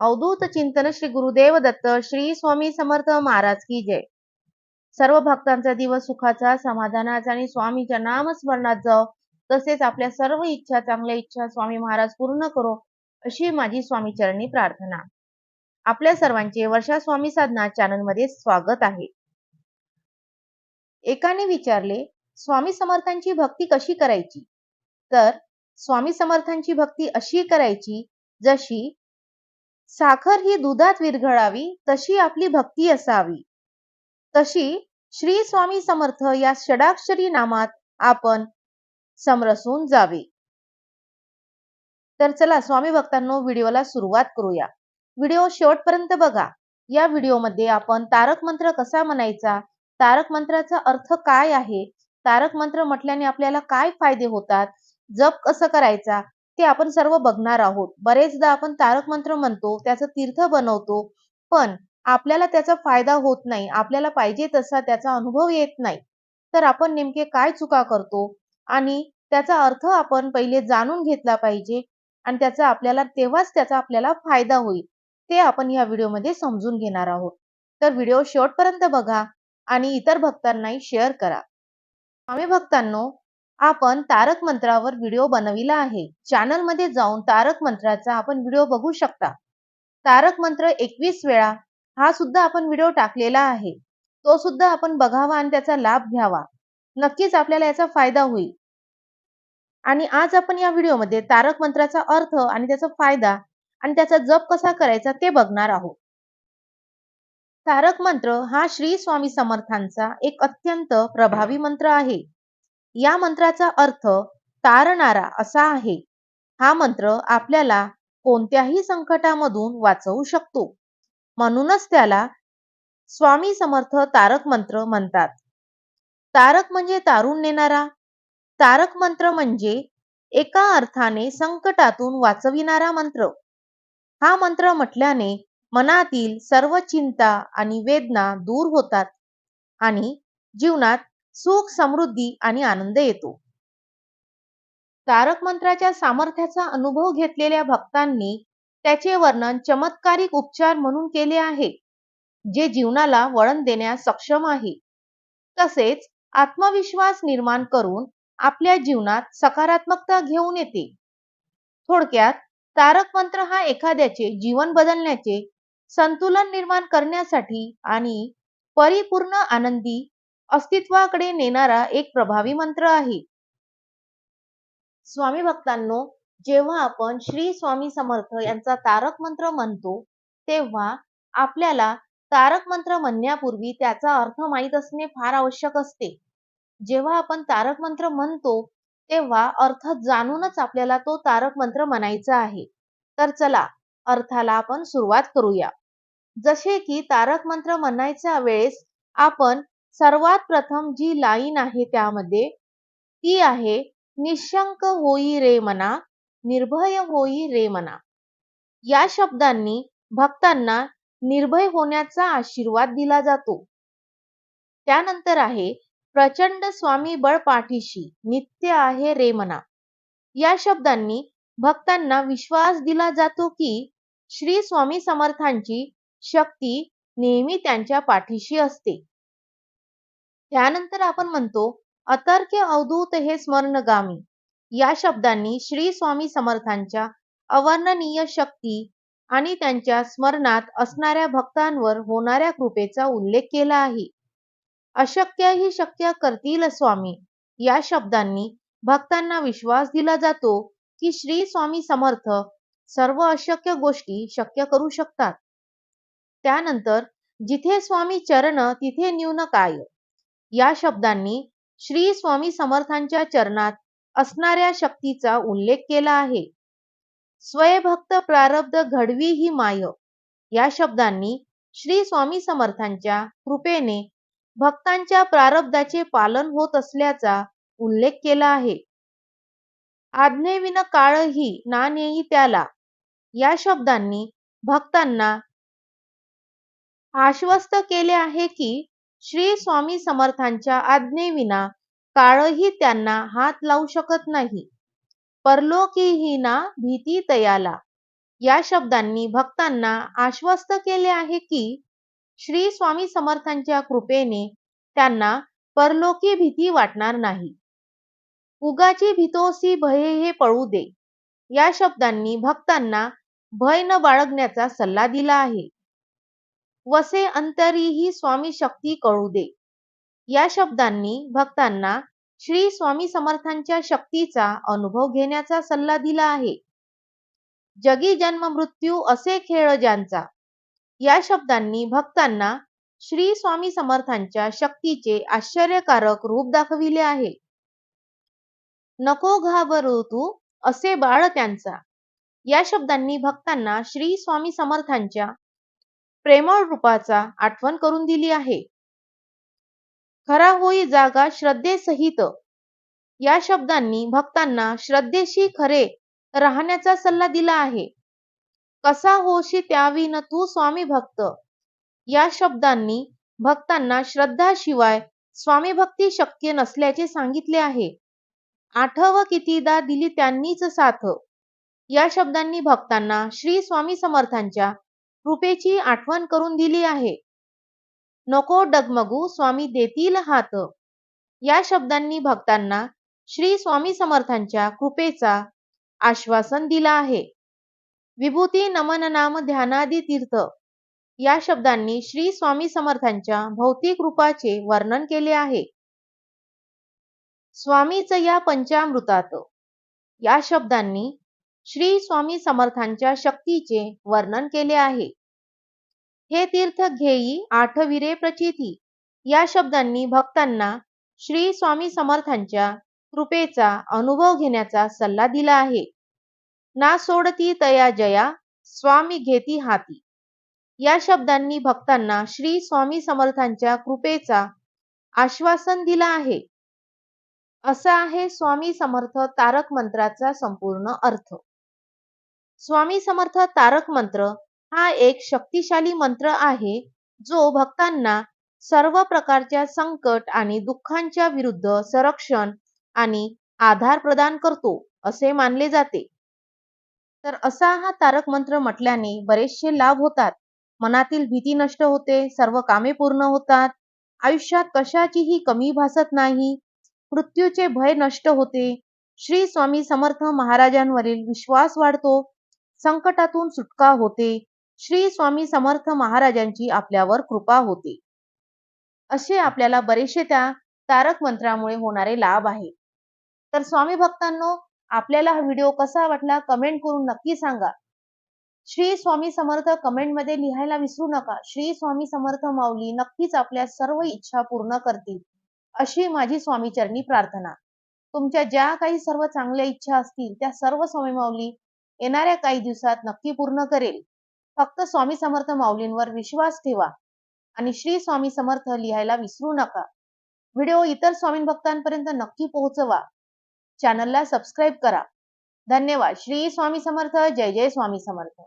अवधूत चिंतन श्री गुरुदेव दत्त श्री स्वामी समर्थ महाराज की जय. सर्व भक्तांचा दिवस सुखाचा समाधानाचा आणि स्वामीच्या नामस्मरणात जाओ. तसेच आपल्या सर्व इच्छा चांगल्या इच्छा स्वामी महाराज पूर्ण करो अशी माझी स्वामी चरणी प्रार्थना. आपल्या सर्वांचे वर्षा स्वामी साधना चॅनलमध्ये स्वागत आहे. एकाने विचारले स्वामी समर्थांची भक्ती कशी करायची? तर स्वामी समर्थांची भक्ती अशी करायची जशी साखर ही दुधात विरघळावी तशी आपली भक्ती असावी. तशी श्री स्वामी समर्थ या षडाक्षरी नामात आपण समरसून जावे. तर चला स्वामी भक्तांनो व्हिडिओला सुरुवात करूया. व्हिडिओ शेवटपर्यंत बघा. या व्हिडिओमध्ये आपण तारक मंत्र कसा म्हणायचा? तारक मंत्राचा अर्थ काय आहे? तारक मंत्र म्हटल्याने आपल्याला काय फायदे होतात? जप कसं करायचा? ते आपण सर्व बघणार आहोत. बरेचदा आपण तारक मंत्र म्हणतो त्याचं तीर्थ बनवतो पण आपल्याला त्याचा फायदा होत नाही. आपल्याला पाहिजे तसा त्याचा अनुभव येत नाही. तर आपण नेमके काय चुका करतो? आणि त्याचा अर्थ आपण पहिले जाणून घेतला पाहिजे आणि त्याचा आपल्याला तेव्हाच त्याचा आपल्याला फायदा होईल. ते आपण या व्हिडिओमध्ये समजून घेणार आहोत. तर व्हिडिओ शेवटपर्यंत बघा आणि इतर भक्तांनाही शेअर करा. स्वामी भक्तांनो आपण तारक मंत्रावर व्हिडिओ बनविला आहे. चॅनलमध्ये जाऊन तारक मंत्राचा आपण व्हिडिओ बघू शकता. तारक मंत्र एकवीस वेळा हा सुद्धा आपण व्हिडिओ टाकलेला आहे. तो सुद्धा आपण बघावा आणि त्याचा लाभ घ्यावा. नक्कीच आपल्याला याचा फायदा होईल. आणि आज आपण या व्हिडिओमध्ये तारक मंत्राचा अर्थ आणि त्याचा फायदा आणि त्याचा जप कसा करायचा ते बघणार आहोत. तारक मंत्र हा श्री स्वामी समर्थांचा एक अत्यंत प्रभावी मंत्र आहे. या मंत्राचा अर्थ तारणारा असा आहे. हा मंत्र आपल्याला कोणत्याही संकटामधून वाचवू शकतो. म्हणूनच त्याला स्वामी समर्थ तारक मंत्र म्हणतात. तारक म्हणजे तारून नेणारा. तारक मंत्र म्हणजे एका अर्थाने संकटातून वाचविणारा मंत्र. हा मंत्र म्हटल्याने मनातील सर्व चिंता आणि वेदना दूर होतात आणि जीवनात सुख समृद्धी आणि आनंद येतो. तारक मंत्राच्या सामर्थ्याचा अनुभव घेतलेल्या भक्तांनी त्याचे वर्णन चमत्कारिक उपचार म्हणून केले आहे जे जीवनाला वळण देण्यास सक्षम आहे. तसेच आत्मविश्वास निर्माण करून आपल्या जीवनात सकारात्मकता घेऊन येते. थोडक्यात तारक मंत्र हा एखाद्याचे जीवन बदलण्याचे संतुलन निर्माण करण्यासाठी आणि परिपूर्ण आनंदी अस्तित्वाकडे नेणारा एक प्रभावी मंत्र आहे. स्वामी भक्तांनो जेव्हा आपण श्री स्वामी समर्थ यांचा तारक मंत्र म्हणतो तेव्हा आपल्याला तारक मंत्र म्हणण्यापूर्वी त्याचा अर्थ माहीत असणे फार आवश्यक असते. जेव्हा आपण तारक मंत्र म्हणतो तेव्हा अर्थ जाणूनच आपल्याला तो तारक मंत्र म्हणायचा आहे. तर चला अर्थाला आपण सुरुवात करूया. जसे की तारक मंत्र म्हणायच्या वेळेस आपण सर्वात प्रथम जी लाईन आहे त्यामध्ये ती आहे निशंक होई रे मना निर्भय होई रे मना. या शब्दांनी भक्तांना निर्भय होण्याचा आशीर्वाद दिला जातो. त्यानंतर आहे प्रचंड स्वामी बळ पाठीशी नित्य आहे रे मना. या शब्दांनी भक्तांना विश्वास दिला जातो की श्री स्वामी समर्थांची शक्ती नेहमी त्यांच्या पाठीशी असते. त्यानंतर आपण म्हणतो अतर्क्य अवधूत हे स्मरणगामी. या शब्दांनी श्री स्वामी समर्थांच्या अवर्णनीय शक्ती आणि त्यांच्या स्मरणात असणाऱ्या भक्तांवर होणाऱ्या कृपेचा उल्लेख केला आहे. अशक्य ही शक्य करतील स्वामी. या शब्दांनी भक्तांना विश्वास दिला जातो की श्री स्वामी समर्थ सर्व अशक्य गोष्टी शक्य करू शकतात. त्यानंतर जिथे स्वामी चरण तिथे न्यून काय या शब्दांनी श्री स्वामी समर्थांच्या चरणात असणाऱ्या शक्तीचा उल्लेख केला आहे. स्वयभक्त प्रारब्ध घडवी ही माय या शब्दांनी श्री स्वामी समर्थांच्या कृपेने भक्तांच्या प्रारब्धाचे पालन होत असल्याचा उल्लेख केला आहे. आज्ञेविन काळही ना नेई त्याला. या शब्दांनी भक्तांना आश्वस्त केले आहे की श्री स्वामी समर्थांच्या आज्ञेविना काळही त्यांना हात लावू शकत नाही. परलोकीही ना भीती तयाला. या शब्दांनी भक्तांना आश्वस्त केले आहे की श्री स्वामी समर्थांच्या कृपेने त्यांना परलोकी भीती वाटणार नाही. उगाची भीतोसी भये हे पळू दे. या शब्दांनी भक्तांना भय न बाळगण्याचा सल्ला दिला आहे. वसे अंतरीही स्वामी शक्ती कळू दे. या शब्दांनी भक्तांना श्री स्वामी समर्थांच्या शक्तीचा अनुभव घेण्याचा सल्ला दिला आहे. जगी जन्म मृत्यू असे खेळ ज्यांचा या शब्दांनी भक्तांना श्री स्वामी समर्थांच्या शक्तीचे आश्चर्यकारक रूप दाखविले आहे. नको घाबरू तू असे बाळ त्यांचा या शब्दांनी भक्तांना श्री स्वामी समर्थांच्या प्रेमळ रूपाचा आठवण करून दिली आहे. खरा होई जागा श्रद्धेसहित. या शब्दांनी भक्तांना श्रद्धेशी खरे राहण्याचा सल्ला दिला आहे. कसा होशी त्याविन तू स्वामी भक्त. या शब्दांनी भक्तांना श्रद्धाशिवाय स्वामी भक्ती शक्य नसल्याचे सांगितले आहे. आठव कितीदा दिली त्यांनीच साथ. या शब्दांनी भक्तांना श्री स्वामी समर्थांच्या कृपेची आठवण करून दिली आहे. नको डगमगू स्वामी देतील हात. या शब्दांनी भक्तांना श्री स्वामी समर्थांच्या कृपेचा आश्वासन दिला आहे. विभूती नमन नाम ध्यानादी तीर्थ. या शब्दांनी श्री स्वामी समर्थांच्या भौतिक रूपाचे वर्णन केले आहे. स्वामीच या पंचामृतात. या शब्दांनी श्री स्वामी समर्थांच्या शक्तीचे वर्णन केले आहे. हे तीर्थ घेई आठविरे प्रचिती. या शब्दांनी भक्तांना श्री स्वामी समर्थांच्या कृपेचा अनुभव घेण्याचा सल्ला दिला आहे. ना सोडती तया जया स्वामी घेती हाती. या शब्दांनी भक्तांना श्री स्वामी समर्थांच्या कृपेचा आश्वासन दिला आहे. असा आहे स्वामी समर्थ तारक मंत्राचा संपूर्ण अर्थ. स्वामी समर्थ तारक मंत्र हा एक शक्तिशाली मंत्र आहे जो भक्तांना सर्व प्रकारच्या संकट आणि दुःखांच्या विरुद्ध संरक्षण आणि आधार प्रदान करतो असे मानले जाते. तर असा हा तारक मंत्र म्हटल्याने बरेचसे लाभ होतात. मनातील भीती नष्ट होते सर्व कामे पूर्ण होतात आयुष्यात कशाचीही कमी भासत नाही मृत्यूचे भय नष्ट होते. श्री स्वामी समर्थ महाराजांवरील विश्वास वाढतो संकटातून सुटका होते. श्री स्वामी समर्थ महाराजांची आपल्यावर कृपा होते. असे आपल्याला बरेचसे त्या तारक मंत्रामुळे होणारे लाभ आहे. तर स्वामी भक्तांनो आपल्याला हा व्हिडिओ कसा वाटला कमेंट करून नक्की सांगा. श्री स्वामी समर्थ कमेंटमध्ये लिहायला विसरू नका. श्री स्वामी समर्थ माऊली नक्कीच आपल्या सर्व इच्छा पूर्ण करतील अशी माझी स्वामीचरणी प्रार्थना. तुमच्या ज्या काही सर्व चांगल्या इच्छा असतील त्या सर्व स्वामी माऊली येणाऱ्या काही दिवसात नक्की पूर्ण करेल. फक्त स्वामी समर्थ माऊलींवर विश्वास ठेवा आणि श्री स्वामी समर्थ लिहायला विसरू नका. व्हिडिओ इतर स्वामी भक्तांपर्यंत नक्की पोहोचवा. चॅनलला सबस्क्राईब करा. धन्यवाद. श्री स्वामी समर्थ. जय जय स्वामी समर्थ.